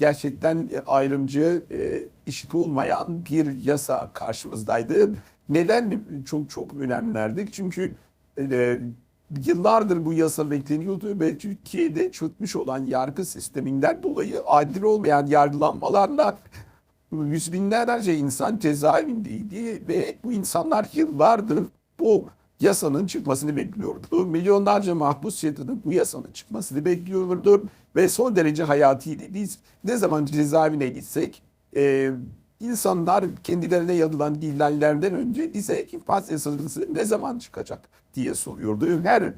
gerçekten ayrımcı, e, eşit olmayan bir yasa karşımızdaydı. Neden çok çok önemlerdi? Çünkü e, yıllardır bu yasa bekleniyordu ve Türkiye'de çökmüş olan yargı sisteminden dolayı adil olmayan yargılanmalarla yüz binlerce insan cezaevindeydi ve bu insanlar yıllardır bu yasanın çıkmasını bekliyordu. Milyonlarca mahpus yatının bu yasanın çıkmasını bekliyordu ve son derece hayatiydi. Biz ne zaman cezaevine gitsek e, insanlar kendilerine yazılan ilanlardan önce bize infaz yasası ne zaman çıkacak diye soruyordu. Her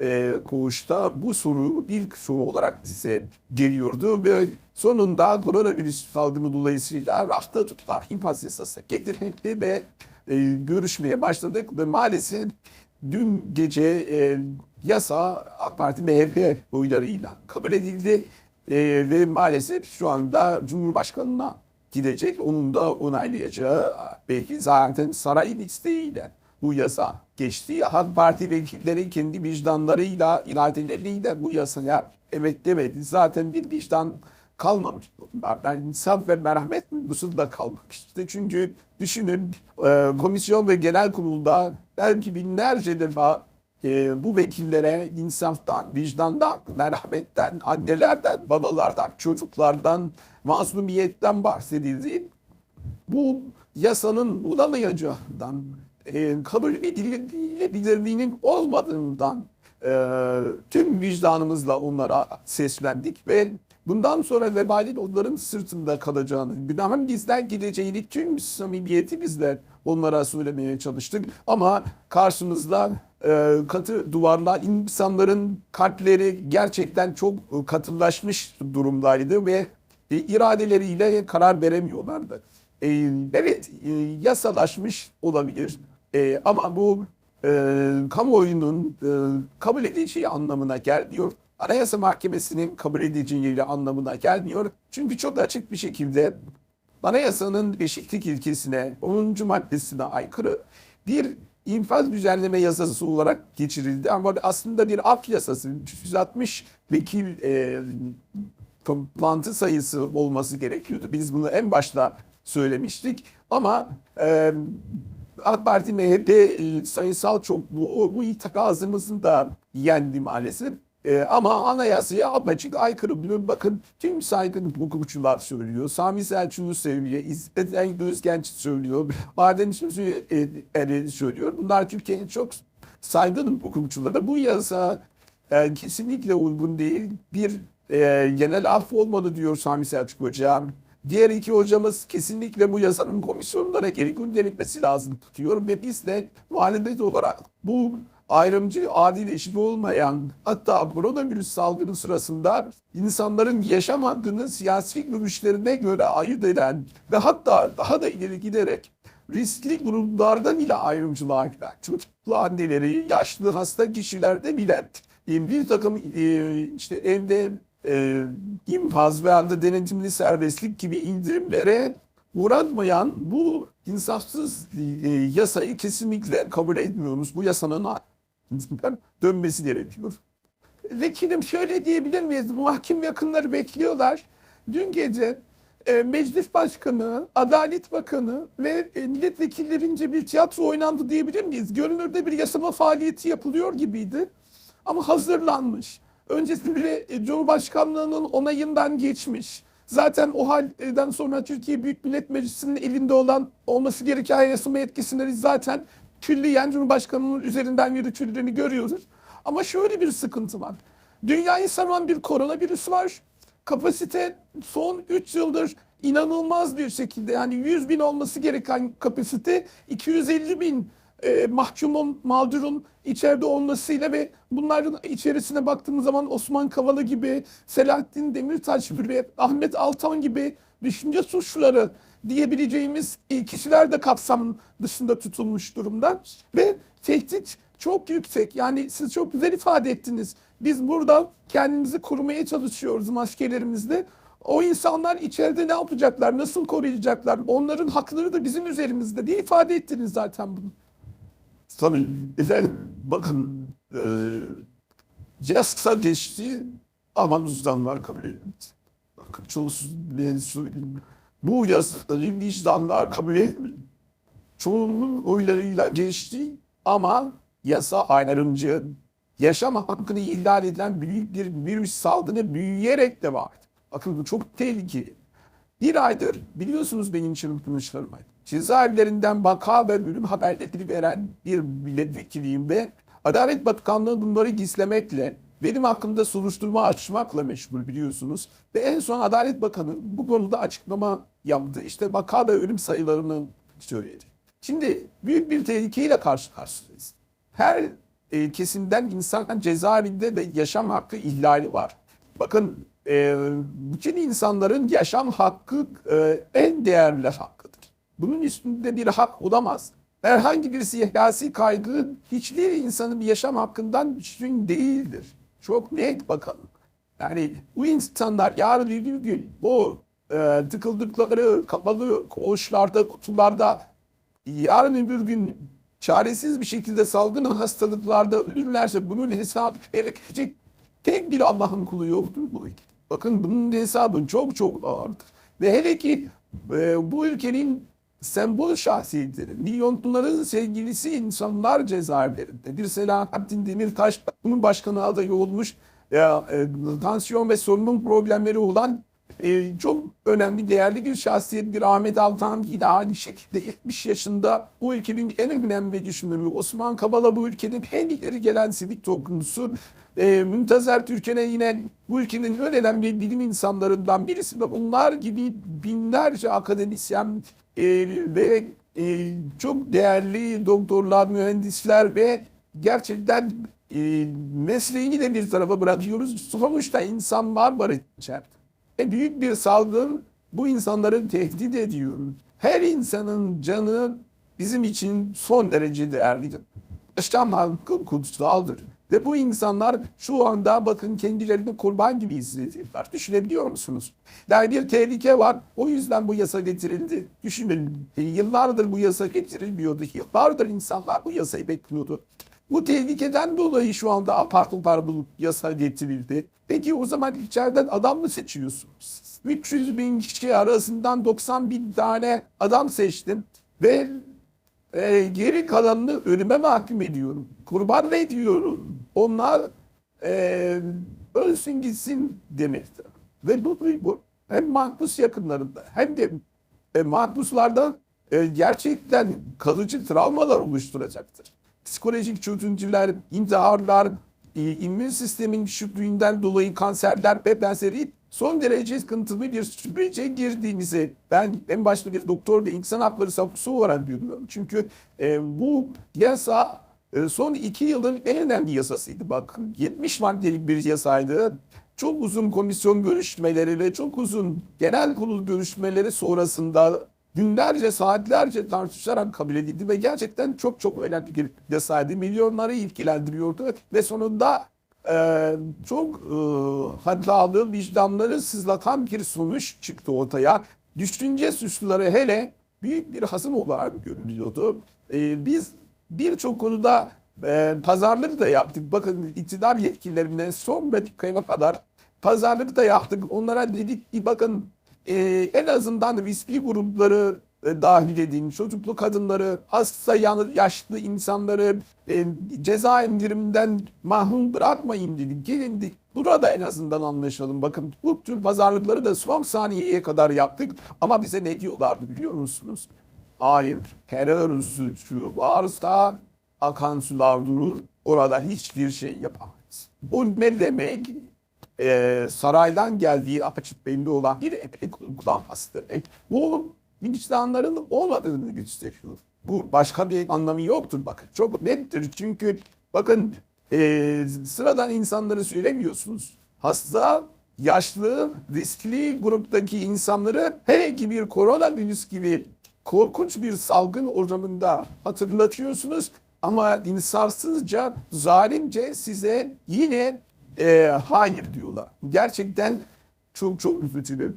e, koğuşta bu soru bir soru olarak size geliyordu ve sonunda koronavirüs salgını dolayısıyla rafta tutulan infaz yasası getirildi ve e, görüşmeye başladık ve maalesef dün gece e, yasa AK Parti MHP oylarıyla kabul edildi E, ve maalesef şu anda Cumhurbaşkanı'na gidecek. Onun da onaylayacağı belki zaten sarayın isteğiyle bu yasa geçti. AK Parti vekilleri kendi vicdanlarıyla, iradeleriyle bu yasaya evet demedi. Zaten bir vicdan kalmamış. Yani insaf ve merhamet duygusu da kalmamıştı. Çünkü düşünün e, komisyon ve genel kurulda belki binlerce defa e, bu vekillere insaftan, vicdandan, merhametten, annelerden, babalardan, çocuklardan, masumiyetten bahsedildi. Bu yasanın bulamayacağından, e, kabul edilebilirliğinin olmadığından e, tüm vicdanımızla onlara seslendik ve bundan sonra vebalin onların sırtında kalacağını, günahın bizden gideceğini tüm samimiyetimizle onlara söylemeye çalıştık. Ama karşımızda e, katı duvarlar, insanların kalpleri gerçekten çok katılaşmış durumdaydı ve e, iradeleriyle karar veremiyorlardı. E, evet e, yasalaşmış olabilir E, ama bu e, kamuoyunun e, kabul edeceği anlamına gelmiyor. Anayasa Mahkemesi'nin kabul edeceği anlamına gelmiyor. Çünkü çok açık bir şekilde anayasanın eşitlik ilkesine, 10. maddesine aykırı bir infaz düzenleme yasası olarak geçirildi. Ama aslında bir af yasası, 360 vekil e, toplantı sayısı olması gerekiyordu. Biz bunu en başta söylemiştik. Ama e, AK Parti MHP e, sayısal çokluğu bu itikazımızın da yendi maalesef. E, ama anayasaya apaçık aykırı. Bunu bakın tüm saygın hukukçular söylüyor. Sami Selçuklu söylüyor. İzzet Özgenç söylüyor. Baden Sözü e, söylüyor. Bunlar Türkiye'nin çok saygın hukukçuları. Bu yasa e, kesinlikle uygun değil. Bir e, genel af olmalı diyor Sami Selçuk Hocam. Diğer iki hocamız kesinlikle bu yasanın komisyonlara geri gönderilmesi lazım tutuyor ve biz de muhalefet olarak bu ayrımcı, adil, eşit olmayan hatta koronavirüs salgını sırasında insanların yaşam hakkını siyasi görüşlerine göre ayırt eden ve hatta daha da ileri giderek riskli gruplardan ile ayrımcılığa giden çocuklu anneleri, yaşlı hasta kişilerde bile bir takım e, işte evde e, infaz veya da denetimli serbestlik gibi indirimlere uğratmayan bu insafsız e, yasayı kesinlikle kabul etmiyoruz. Bu yasanın dönmesi gerekiyor. Vekilim şöyle diyebilir miyiz? Mahkum yakınları bekliyorlar. Dün gece e, Meclis Başkanı, Adalet Bakanı ve e, milletvekillerince bir tiyatro oynandı diyebilir miyiz? Görünürde bir yasama faaliyeti yapılıyor gibiydi. Ama hazırlanmış. Öncesinde e, Cumhurbaşkanlığının onayından geçmiş. Zaten o halden sonra Türkiye Büyük Millet Meclisi'nin elinde olan olması gereken yasama yetkisini zaten külliyen Cumhurbaşkanı'nın üzerinden yürütüldüğünü görüyoruz. Ama şöyle bir sıkıntı var. Dünyayı saran bir koronavirüs var. Kapasite son 3 yıldır inanılmaz bir şekilde yani 100 bin olması gereken kapasite 250 bin e, mahkumun, mağdurun içeride olmasıyla ve bunların içerisine baktığımız zaman Osman Kavala gibi, Selahattin Demirtaş gibi, Ahmet Altan gibi düşünce suçları diyebileceğimiz kişiler de kapsam dışında tutulmuş durumda. Ve tehdit çok yüksek. Yani siz çok güzel ifade ettiniz. Biz burada kendimizi korumaya çalışıyoruz maskelerimizle. O insanlar içeride ne yapacaklar, nasıl koruyacaklar, onların hakları da bizim üzerimizde diye ifade ettiniz zaten bunu. Tabii efendim bakın e, yasa geçti ama var kabul edilmez. çoğusuz bu yasaları vicdanlar kabul etmiyor. Çoğunun oylarıyla geçti ama yasa ayrımcı, yaşam hakkını ihlal eden büyük bir virüs salgını büyüyerek devam ediyor. Bakın bu çok tehlikeli. Bir aydır biliyorsunuz benim çırpınışlarım var. Cezaevlerinden vaka ve ölüm haberleri veren bir milletvekiliyim ve Adalet Bakanlığı bunları gizlemekle, benim hakkımda soruşturma açmakla meşgul biliyorsunuz. Ve en son Adalet Bakanı bu konuda açıklama yaptı. İşte vaka ve ölüm sayılarını söyledi. Şimdi büyük bir tehlikeyle karşı karşıyayız. Her e, kesimden insan cezaevinde ve yaşam hakkı ihlali var. Bakın e, bütün insanların yaşam hakkı e, en değerli hakkıdır. Bunun üstünde bir hak olamaz. Herhangi bir siyasi kaygı hiçbir insanın yaşam hakkından üstün değildir. Çok net bakalım. Yani bu insanlar yarın bir gün bu e, tıkıldıkları kapalı koğuşlarda, kutularda yarın bir gün çaresiz bir şekilde salgın hastalıklarda ölürlerse bunun hesabı verecek tek bir Allah'ın kulu yoktur bu. Bakın bunun hesabı çok çok ağırdır. Ve hele ki e, bu ülkenin sembol şahsiyetleri, milyonların sevgilisi insanlar cezaevlerinde. Bir Selahattin Demirtaş bunun başkanı adayı olmuş. Ya, e, tansiyon ve solunum problemleri olan e, çok önemli, değerli bir şahsiyet bir Ahmet Altan yine aynı şekilde 70 yaşında bu ülkenin en önemli düşünürü Osman Kavala bu ülkenin en ileri gelen sivil toplumcusu. E, Müntazer Türkan'a yine bu ülkenin en önemli bilim insanlarından birisi ve bunlar gibi binlerce akademisyen e, ve e, çok değerli doktorlar, mühendisler ve gerçekten e, mesleğini de bir tarafa bırakıyoruz. Sonuçta insan var var içeride. E büyük bir salgın bu insanları tehdit ediyor. Her insanın canı bizim için son derece değerlidir. Yaşam hakkı kutsaldır. Ve bu insanlar şu anda bakın kendilerini kurban gibi hissediyorlar. Düşünebiliyor musunuz? Yani bir tehlike var. O yüzden bu yasa getirildi. Düşünün. Yıllardır bu yasa getirilmiyordu. Yıllardır insanlar bu yasayı bekliyordu. Bu tehlikeden dolayı şu anda apar topar bu yasa getirildi. Peki o zaman içeriden adam mı seçiyorsunuz? 300 bin kişi arasından 90 bin tane adam seçtim ve e, geri kalanını ölüme mahkum ediyorum. Kurban ediyorum. Onlar e, ölsün gitsin demektir. Ve bu, bu hem mahpus yakınlarında hem de e, mahpuslarda e, gerçekten kalıcı travmalar oluşturacaktır. Psikolojik çözüntüler, intiharlar, e, immün sistemin düşüklüğünden dolayı kanserler ve benzeri son derece sıkıntılı bir sürece girdiğinizi ben en başta bir doktor ve insan hakları savunucusu olarak diyorum. Çünkü e, bu yasa e, son iki yılın en önemli yasasıydı. Bak 70 maddelik bir yasaydı. Çok uzun komisyon görüşmeleri ve çok uzun genel kurul görüşmeleri sonrasında günlerce saatlerce tartışarak kabul edildi ve gerçekten çok çok önemli bir yasaydı. Milyonları ilgilendiriyordu ve sonunda e, çok e, hatalı vicdanları sızlatan bir sonuç çıktı ortaya. Düşünce suçluları hele büyük bir hasım olarak görülüyordu. E, biz birçok konuda e, pazarlık da yaptık. Bakın iktidar yetkililerine son dakikaya kadar pazarlık da yaptık. Onlara dedik ki bakın e, en azından riskli grupları e, dahil edin. Çocuklu kadınları, hasta yaşlı insanları e, ceza indiriminden mahrum bırakmayın dedik. Gelin dedik. Burada en azından anlaşalım. Bakın bu tür pazarlıkları da son saniyeye kadar yaptık. Ama bize ne diyorlardı biliyor musunuz? Hayır, terör suçu varsa akan sular durur. Orada hiçbir şey yapamayız. Bu ne demek? Ee, saraydan geldiği apaçık belli olan bir epek uygulanmasıdır. Bu vicdanların olmadığını gösteriyor. Bu başka bir anlamı yoktur bakın. Çok nettir çünkü bakın e, sıradan insanları söylemiyorsunuz. Hasta, yaşlı, riskli gruptaki insanları hele ki bir koronavirüs gibi korkunç bir salgın ortamında hatırlatıyorsunuz. Ama insafsızca, zalimce size yine e, hayır diyorlar. Gerçekten çok çok üzücü.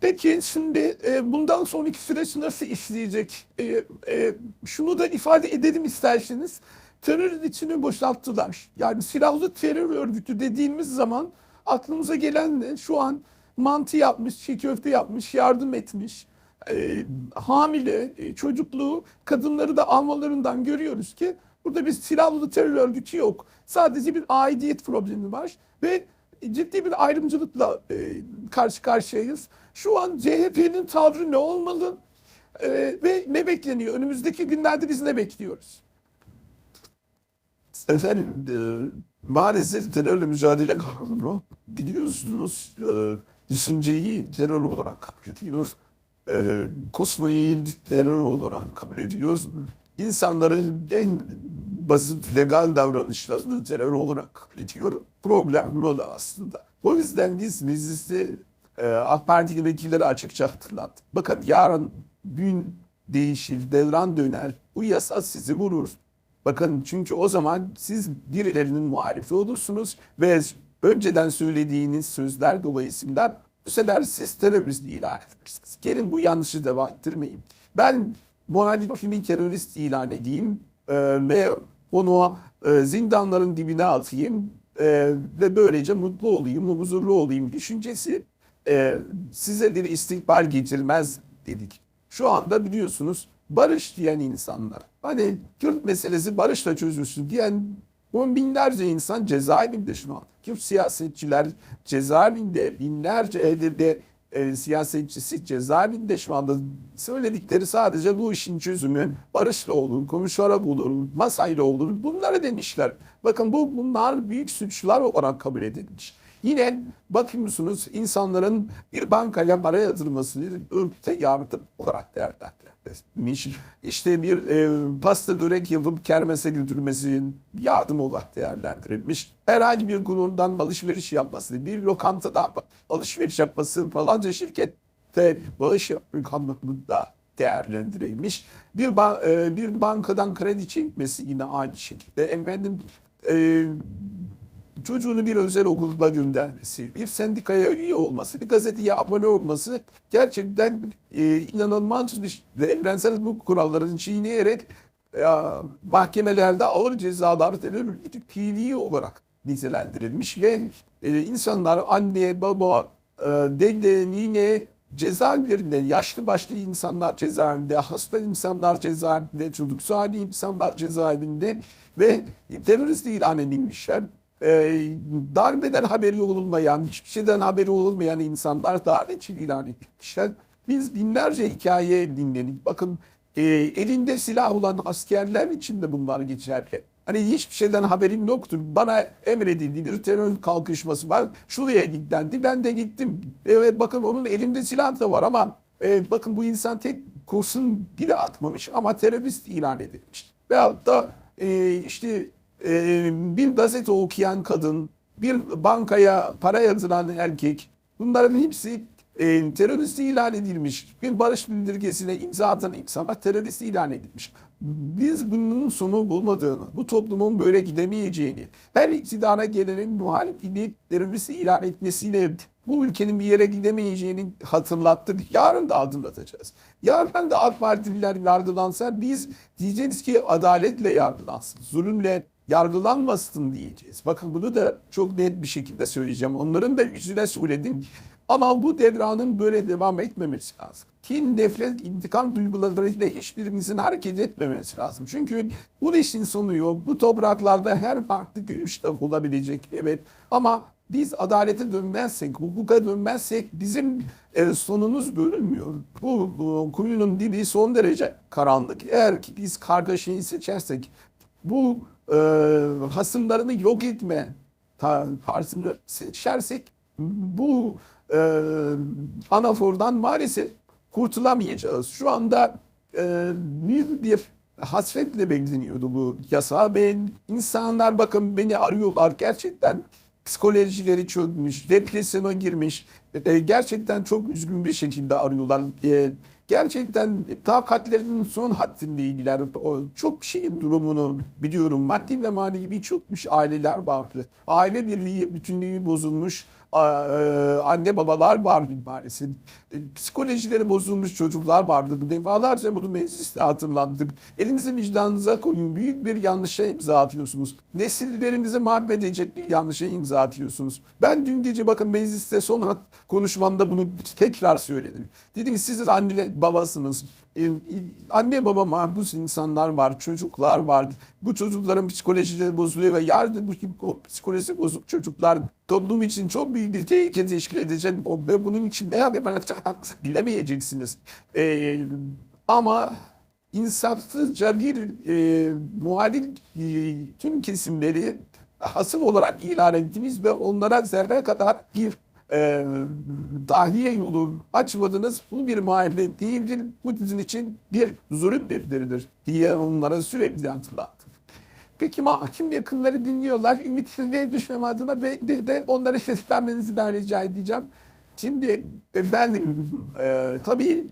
Peki şimdi e, bundan sonraki süreç nasıl işleyecek? E, e, şunu da ifade edelim isterseniz. Terör içini boşalttılar. Yani silahlı terör örgütü dediğimiz zaman aklımıza gelen de şu an mantı yapmış, çiğ köfte yapmış, yardım etmiş. E, hamile, e, çocuklu kadınları da almalarından görüyoruz ki burada bir silahlı terör örgütü yok. Sadece bir aidiyet problemi var ve ciddi bir ayrımcılıkla e, karşı karşıyayız. Şu an CHP'nin tavrı ne olmalı E, ve ne bekleniyor? Önümüzdeki günlerde biz ne bekliyoruz? Efendim e, maalesef terörle mücadele kanunu biliyorsunuz e, düşünceyi terör olarak kabul ediyoruz. E, kosmoyu terör olarak kabul ediyoruz. İnsanların en basit legal davranışlarını terör olarak kabul ediyor. Problem bu da aslında. O yüzden biz mecliste e, AK Partili vekilleri açıkça hatırlattık. Bakın yarın gün değişir, devran döner. Bu yasa sizi vurur. Bakın çünkü o zaman siz birilerinin muhalifi olursunuz ve önceden söylediğiniz sözler dolayısıyla bu sefer siz terörist ilan edersiniz. Gelin bu yanlışı devam ettirmeyin. Ben muhalifimi terörist ilan edeyim e, ve onu e, zindanların dibine atayım e, ve böylece mutlu olayım, huzurlu olayım düşüncesi e, size bir istikbal getirmez dedik. Şu anda biliyorsunuz barış diyen insanlar. Hani Kürt meselesi barışla çözülsün diyen on binlerce insan cezaevinde şu an. Kürt siyasetçiler cezaevinde binlerce HDP e, siyasetçisi cezaevinde şu anda söyledikleri sadece bu işin çözümü barışla olur, konuşarak olur, masayla olur. Bunları demişler. Bakın bu bunlar büyük suçlar olarak kabul edilmiş. Yine bakıyorsunuz insanların bir bankaya para yatırması ırkta yardım olarak değerlendirilmiş. İşte bir e, pasta börek yapıp kermese götürmesi yardım olarak değerlendirilmiş. Herhangi bir kurumdan alışveriş yapması, bir lokantada alışveriş yapması falanca şirkette bağış yapmak anlamında değerlendirilmiş. Bir, ba- e, bir bankadan kredi çekmesi yine aynı şekilde. Efendim e, çocuğunu bir özel okulda göndermesi, bir sendikaya üye olması, bir gazeteye abone olması gerçekten e, inanılmaz bir şey. evrensel bu kuralların çiğneyerek e, mahkemelerde ağır cezalar terör fiili olarak nitelendirilmiş ve e, insanlar anne, baba, e, dede, nine cezaevlerinde yaşlı başlı insanlar cezaevinde, hasta insanlar cezaevinde, çocuk hali insanlar cezaevinde ve terörist ilan edilmişler e, darbeden haberi olmayan, hiçbir şeyden haberi olmayan insanlar davetçi ilan etmişler. Biz binlerce hikaye dinledik. Bakın e, elinde silah olan askerler için de bunlar geçerli. Hani hiçbir şeyden haberim yoktu. Bana emredildi bir terör kalkışması var. Şuraya git dendi. Ben de gittim. Evet bakın onun elinde silah da var ama e, bakın bu insan tek kurşun bile atmamış ama terörist ilan edilmiş. Veyahut da e, işte e, bir gazete okuyan kadın, bir bankaya para yatıran erkek bunların hepsi e, terörist ilan edilmiş. Bir barış bildirgesine imza atan insanlar terörist ilan edilmiş. Biz bunun sonu bulmadığını, bu toplumun böyle gidemeyeceğini, her iktidara gelenin muhalifini terörist ilan etmesiyle bu ülkenin bir yere gidemeyeceğini hatırlattık. Yarın da hatırlatacağız. Yarın da AK Partililer yargılansa biz diyeceğiz ki adaletle yargılansın. Zulümle yargılanmasın diyeceğiz. Bakın bunu da çok net bir şekilde söyleyeceğim. Onların da yüzüne söyledim. Ama bu devranın böyle devam etmemesi lazım. Kin, nefret, intikam duygularıyla hiçbirimizin hareket etmemesi lazım. Çünkü bu işin sonu yok. Bu topraklarda her farklı görüş de olabilecek. Evet ama biz adalete dönmezsek, hukuka dönmezsek bizim e, sonumuz görünmüyor. Bu, bu kuyunun dibi son derece karanlık. Eğer ki biz kargaşayı seçersek bu e, hasımlarını yok etme tarzını seçersek bu e, anafordan maalesef kurtulamayacağız. Şu anda e, bir, bir hasretle bekleniyordu bu yasa. Ben insanlar bakın beni arıyorlar gerçekten psikolojileri çökmüş, depresyona girmiş. E, gerçekten çok üzgün bir şekilde arıyorlar. E, gerçekten takatlerinin son haddindeydiler. Çok şeyin durumunu biliyorum. Maddi ve manevi birçok aileler vardı. Aile birliği, bütünlüğü bozulmuş. E, anne babalar var maalesef. E, Psikolojileri bozulmuş çocuklar vardı. Defalarca bunu mecliste hatırlattık. Elinizi vicdanınıza koyun. Büyük bir yanlışa imza atıyorsunuz. Nesillerinizi mahvedecek bir yanlışa imza atıyorsunuz. Ben dün gece bakın mecliste son konuşmamda bunu tekrar söyledim. Dedim siz anne babasınız. E, e, Anne baba mahpus insanlar var, çocuklar var. Bu çocukların psikolojileri bozuluyor ve yarın bu psikolojisi bozuk çocuklar toplum için çok büyük bir tehlike teşkil edecek. Ve bunun için ne yapacağınızı bilemeyeceksiniz. E, ama insafsızca bir e, muhalif e, tüm kesimleri hasım olarak ilan ettiniz ve onlara zerre kadar bir e, tahliye yolu açmadınız. Bu bir muhalefet değildir. Bu sizin için bir zulüm defteridir diye onlara sürekli hatırlattım. Peki mahkum yakınları dinliyorlar. Ümitsizliğe düşmem adına ve de, de onlara seslenmenizi ben rica edeceğim. Şimdi ben e, tabii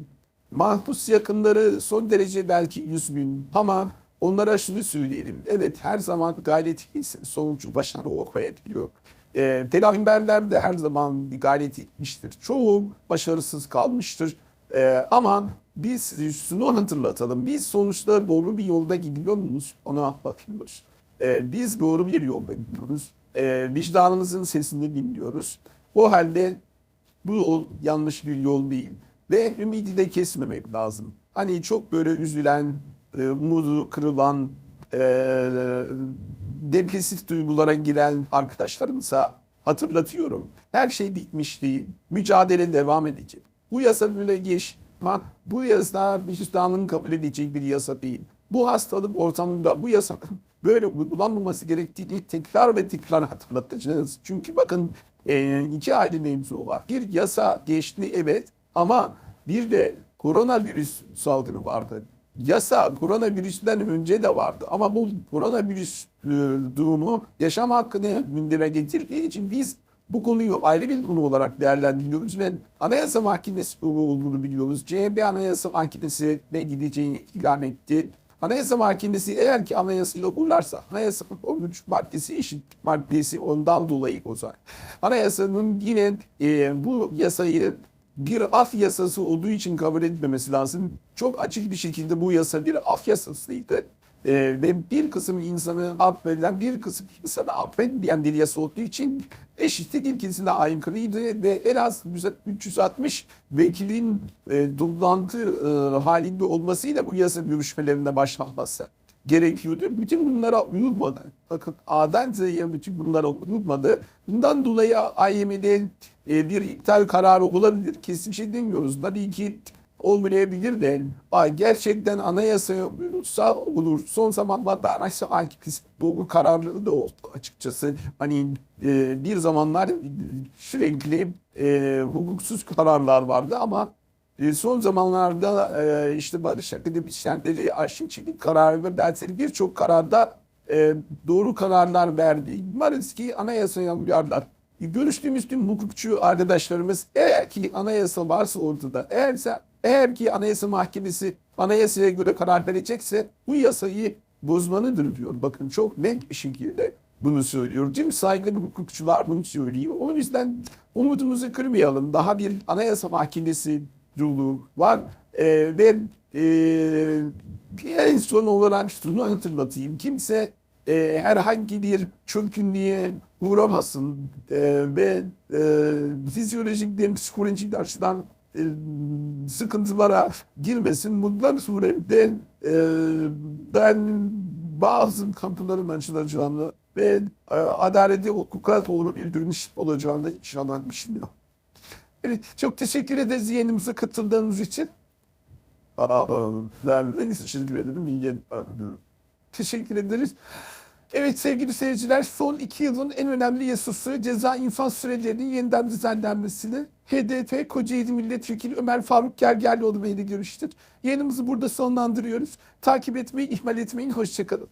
mahpus yakınları son derece belki üzgün ama onlara şunu söyleyelim. Evet her zaman gayret iyisi sonucu başarı okuyabiliyor. E, Telahimberler de her zaman bir gayret etmiştir. Çoğu başarısız kalmıştır. E, ama biz şunu hatırlatalım. Biz sonuçta doğru bir yolda gidiyor muyuz? Ona bakıyoruz. E, biz doğru bir yolda gidiyoruz. E, vicdanımızın sesini dinliyoruz. O halde bu yol yanlış bir yol değil. Ve ümidi de kesmemek lazım. Hani çok böyle üzülen, e, umudu kırılan, e, depresif duygulara giren arkadaşlarımıza hatırlatıyorum. Her şey bitmiş değil. Mücadele devam edecek. Bu yasa. Bak bu yasa vicdanın kabul edeceği bir yasa değil. Bu hastalık ortamında bu yasa böyle uygulanmaması gerektiğini tekrar ve tekrar hatırlatacağız. Çünkü bakın e, iki ayrı mevzu var. Bir yasa geçti evet ama bir de koronavirüs salgını vardı. Yasa koronavirüsten önce de vardı ama bu koronavirüs e, durumu yaşam hakkını gündeme getirdiği için biz bu konuyu ayrı bir konu olarak değerlendiriyoruz ve Anayasa Mahkemesi olduğunu biliyoruz. CHP Anayasa Mahkemesi ne gideceğini ilan etti. Anayasa Mahkemesi eğer ki anayasayla okurlarsa anayasanın 13 maddesi eşit maddesi ondan dolayı bozar. Anayasanın yine e, bu yasayı bir af yasası olduğu için kabul etmemesi lazım. Çok açık bir şekilde bu yasa bir af yasasıydı. Ee, ve bir kısım insanı affedilen bir kısım insanı affetmeyen bir yasa olduğu için eşitlik ilkesine aykırıydı ve en az 360 vekilin e, toplantı e, halinde olmasıyla bu yasa görüşmelerinde başlanması gerekiyordu. Bütün bunlara uyulmadı. Bakın A'dan Z'ye bütün bunlara uyulmadı. Bundan dolayı AYM'de e, bir iptal kararı olabilir. Kesin şey demiyoruz. Tabii ki olmayabilir de gerçekten anayasaya uyulursa olur. Son zamanlarda anayasa akibisi bu kararları da oldu açıkçası. Hani e, bir zamanlar sürekli e, hukuksuz kararlar vardı ama son zamanlarda e, işte Barış Akademisyenleri Arşin Çelik kararı ve benzeri birçok kararda e, doğru kararlar verdi. Umarız ki anayasaya uyarlar. Görüştüğümüz tüm hukukçu arkadaşlarımız eğer ki anayasa varsa ortada, eğerse, eğer ki anayasa mahkemesi anayasaya göre karar verecekse bu yasayı bozmalıdır diyor. Bakın çok net bir şekilde bunu söylüyor. Tüm saygılı hukukçular bunu söylüyor. O yüzden umudumuzu kırmayalım. Daha bir anayasa mahkemesi yolu var. Ee, ve e, en son olarak şunu hatırlatayım. Kimse e, herhangi bir çökünlüğe uğramasın e, ve e, fizyolojik psikolojik açıdan e, sıkıntılara girmesin. Sonra de e, ben bazı kapıların açılacağını ve e, adaleti hukuka doğru bir dönüş olacağını inşallah düşünüyorum. Evet, çok teşekkür ederiz yayınımıza katıldığınız için. Aa, ben en teşekkür ederim. İyi Teşekkür ederiz. Evet sevgili seyirciler son iki yılın en önemli yasası ceza infaz sürelerinin yeniden düzenlenmesini HDP Kocaeli Milletvekili Ömer Faruk Gergerlioğlu Bey ile görüştük. Yayınımızı burada sonlandırıyoruz. Takip etmeyi ihmal etmeyin. Hoşçakalın.